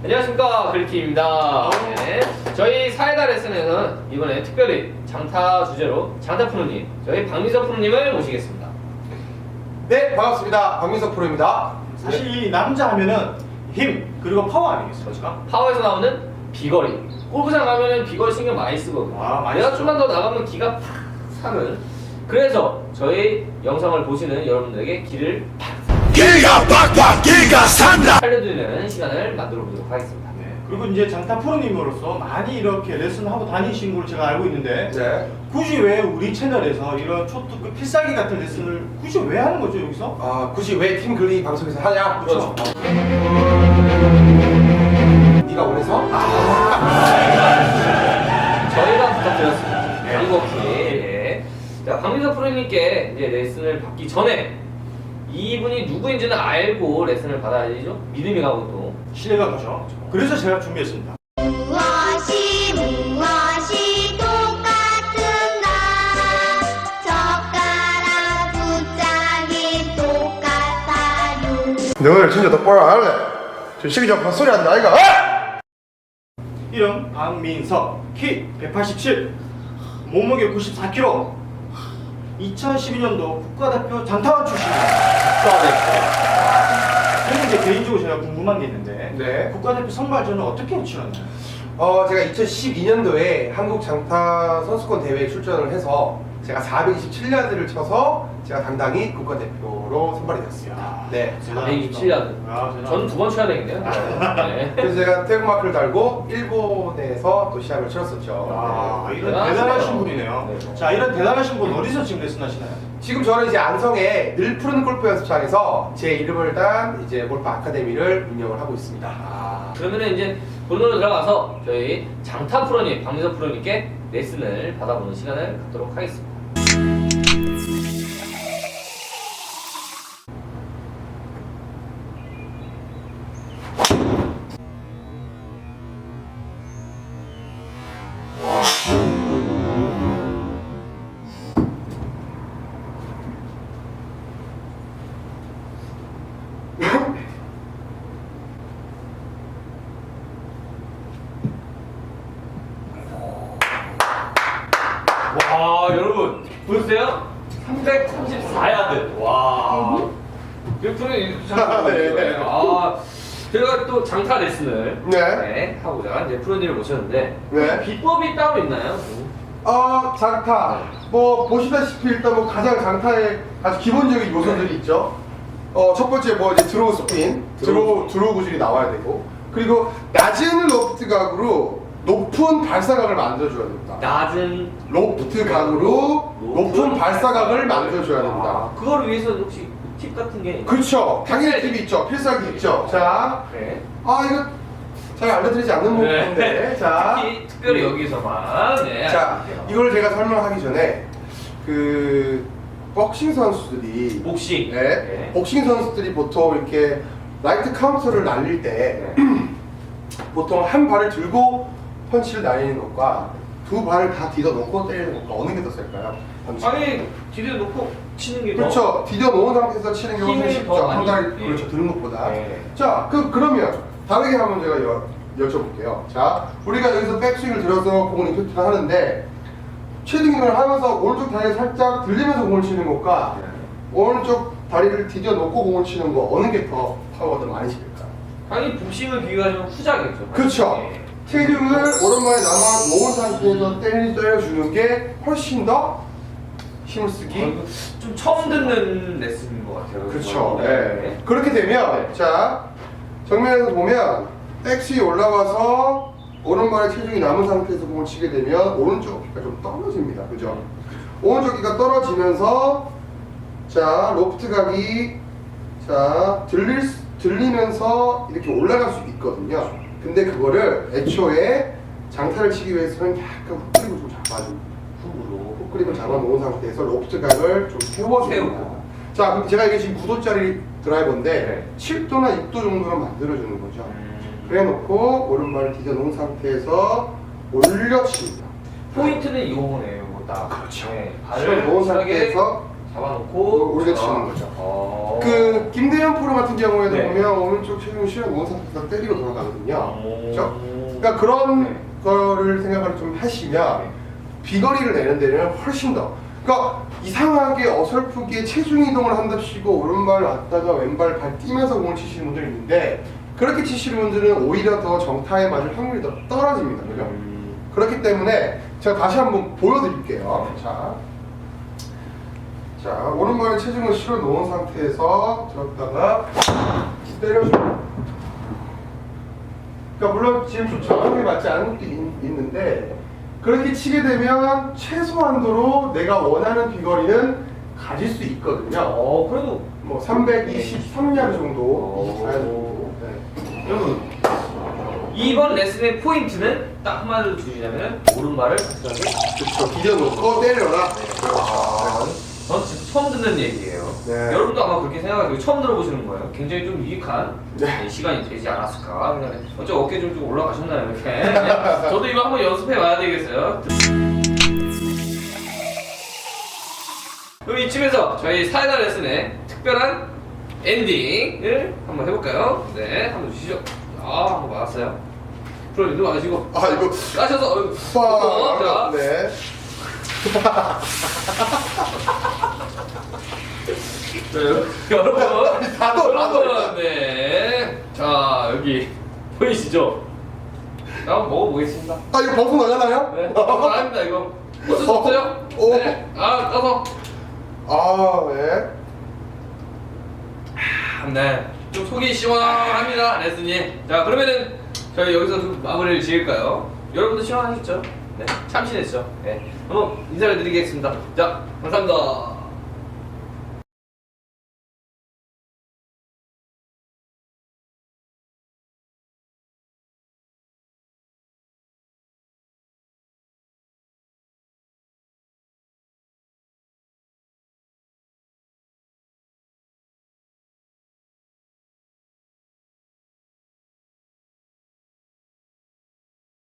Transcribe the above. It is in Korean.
안녕하십니까 글리키입니다. 네. 저희 사이다 레슨에서는 이번에 특별히 장타 주제로 장타 프로님, 저희 박미석 프로님을 모시겠습니다. 네, 반갑습니다. 박민석 프로입니다. 사실 이 남자 하면은 힘 그리고 파워 아니겠습니까? 파워에서 나오는 비거리. 골프장 가면은 비거리 신경 많이 쓰거든요. 아, 많이 내가 쓰죠. 좀만 더 나가면 기가 팍 사는. 그래서 저희 영상을 보시는 여러분들에게 기를 팍 기가 팍팍 기가 산다 살려드리는 시간을 만들어 보도록 하겠습니다. 네. 그리고 이제 장타 프로님으로서 많이 이렇게 레슨하고 다니신 걸로 제가 알고 있는데 네. 굳이 왜 우리 채널에서 이런 초특 급 필살기 같은 레슨을 굳이 왜 하는 거죠 여기서? 아, 굳이 왜 팀 글리 방송에서 하냐? 그렇죠. 네가 원해서? 저희가 부탁드렸습니다. 네. 양곡키. 예. 자, 박민석 프로님께 이제 레슨을 받기 전에 이분이 누구인지는 알고 레슨을 받아야죠. 믿음이 가고 또. 신뢰가 가죠. 그래서 제가 준비했습니다. 무엇이 무엇이 똑같은가 젓가락 두 짝이 똑같아요 너 진짜 똑바로 안 할래? 저 시기 좀 소리 하는 거 아이가? 이름 박민석 키 187 몸무게 94kg 2012년도 국가대표 장타원 출신입니다. 그리고 이제 개인적으로 제가 궁금한 게 있는데 네. 국가대표 선발전은 어떻게 치렀나요? 어, 제가 2012년도에 한국 장타 선수권 대회에 출전을 해서 제가 427야드를 쳐서 제가 당당히 국가대표로 선발이 됐습니다. 네. 427야드. 아, 대단하다. 저는 두 번 쳐야 되겠네요. 네. 그래서 제가 태극마크를 달고 일본에서 또 시합을 치렀었죠. 아, 네. 이런 대단하시네요. 대단하신 분이네요. 네. 자, 이런 대단하신 분 어디서 지금 레슨하시나요? 지금 저는 이제 안성의 늘 푸른 골프 연습장에서 제 이름을 딴 이제 골프 아카데미를 운영을 하고 있습니다. 아, 그러면은 이제 본론으로 들어가서 저희 장타 프로님, 박민석 프로님께 레슨을 받아보는 시간을 갖도록 하겠습니다. 와, 여러분 보셨어요? 334야드. 와. 잘 네, 네. 아, 제가 또 장타 레슨을 네. 하고자 이제 프로님을 모셨는데 네. 비법이 따로 있나요? 어, 장타. 뭐 보시다시피 일단 뭐 가장 장타의 아주 기본적인 요소들이 있죠. 어, 첫 번째 뭐 이제 드로우 스핀, 드로우 드로우 구질이 나와야 되고, 그리고 낮은 로프트 각으로 높은 발사각을 만들어줘야 됩니다. 낮은 로프트 각으로 높은 발사각을 만들어줘야 됩니다. 아, 그거를 위해서 혹시 팁 같은 게? 그렇죠. 당연히 팁이 있죠. 필살기 있죠. 자, 네. 아 이거 잘 알려드리지 않는 부분인데, 자, 특히 특별히 여기서만 네. 자. 이걸 제가 설명하기 전에 그 복싱 선수들이 복싱. 네, 네. 복싱 선수들이 보통 이렇게 라이트 카운터를 날릴 때 보통 한 발을 들고 펀치를 날리는 것과 두 발을 다 디뎌 놓고 때리는 것과 어느 게 더 셀까요? 펀치. 아니 뒤에 놓고 치는 게 더- 그렇죠. 디뎌 놓은 상태에서 치는 게 훨씬 힘을 쉽죠. 더 많이- 한 발, 네. 그렇죠. 드는 것보다. 네. 자, 그, 그러면 다르게 한번 제가 여, 여쭤볼게요. 자, 우리가 여기서 백스윙을 들어서 공을 임팩트를 하는데 쉐딩을 하면서 오른쪽 다리를 살짝 들리면서 공을 치는 것과 네. 오른쪽 다리를 디뎌 놓고 공을 치는 거 어느 게 더 파워가 더 많이 실릴까? 당연히 복싱을 비교하면 후자겠죠. 그렇죠. 네. 체중을 오른발에 남아 놓은 상태에서 때리 때려주는 게 훨씬 더 힘을 어, 쓰기 이거 좀 처음 듣는 레슨인 것 같아요. 그렇죠. 네. 네. 그렇게 되면 자 정면에서 보면 백스윙 올라가서 오른발에 체중이 남은 상태에서 공을 치게 되면 오른쪽 어깨가 좀 떨어집니다. 그죠? 오른쪽 어깨가 떨어지면서 자 로프트 각이 자 들릴 수- 들리면서 이렇게 올라갈 수 있거든요. 근데 그거를 애초에 장타를 치기 위해서는 약간 훅 그립을 좀 잡아줍니다. 훅으로. 훅 그립을 잡아놓은 상태에서 로프트 각을 좀 세워줍니다. 세우고. 자, 그럼 제가 이게 지금 9도짜리 드라이버인데 네. 7도나 6도 정도는 만들어주는 거죠. 음. 그래 놓고 오른발을 디뎌 놓은 상태에서 올려칩니다. 포인트는 이거네요, 이거 딱. 그렇죠. 네. 발을 놓은 상태에서 잡아놓고 우리가 치는 거죠. 어. 그 김대현 프로 같은 경우에도 네. 보면 오른쪽 체중이 실어 놓은 상태에서 때리고 돌아가거든요. 오. 그렇죠? 그러니까 그런 네. 거를 생각을 좀 하시면 비거리를 내는 데는 훨씬 더 그러니까 이상하게 어설프게 체중 이동을 한답시고 오른발 왔다가 왼발 발 뛰면서 공을 치시는 분들이 있는데 그렇게 치시는 분들은 오히려 더 정타에 맞을 확률이 더 떨어집니다. 그죠? 음. 그렇기 때문에 제가 다시 한번 보여드릴게요. 자, 자 오른발에 체중을 실어 놓은 상태에서 들었다가 때려줘. 그러니까 물론 지금 좀 정확하게 맞지 않은 것도 있, 있는데 그렇게 치게 되면 최소한도로 내가 원하는 비거리는 가질 수 있거든요. 어 그래도 뭐 323야드 정도 오. 되고. 네. 여러분 이번 레슨의 포인트는 딱 한마디로 주시자면 오른발을 확실하게 그렇죠. 기대놓고 때려라. 네. 그렇죠. 전 진짜 처음 듣는 얘기예요. 네. 여러분도 아마 그렇게 생각하고 처음 들어보시는 거예요. 굉장히 좀 유익한 네. 네, 시간이 되지 않았을까. 어째 어깨 좀, 좀 올라가셨나요 이렇게? 네. 저도 이거 한번 연습해 와야 되겠어요. 그럼 이쯤에서 저희 사이다 레슨의 특별한 엔딩을 한번 해볼까요? 네, 한번 주시죠. 아, 한번 맞았어요. 프로님도 맞으시고 아 이거 까셔서 어, 어, 자, 빠. 네. 자, 여러분, 나도, 나도. 여러분, 네. 자, 여기 보이시죠? 자, 한번 먹어보겠습니다. 아 이거 방송 나가나요? 네, 어, 아닙니다, 이거. 어쩔 수 없어요? 오. 네. 아, 까서. 아 네. 아, 네. 좀 속이 시원합니다, 레슨님. 자, 그러면은 저희 여기서 좀 마무리를 지을까요? 여러분도 시원하셨죠? 네. 참신했죠? 네. 한번 인사를 드리겠습니다. 자, 감사합니다.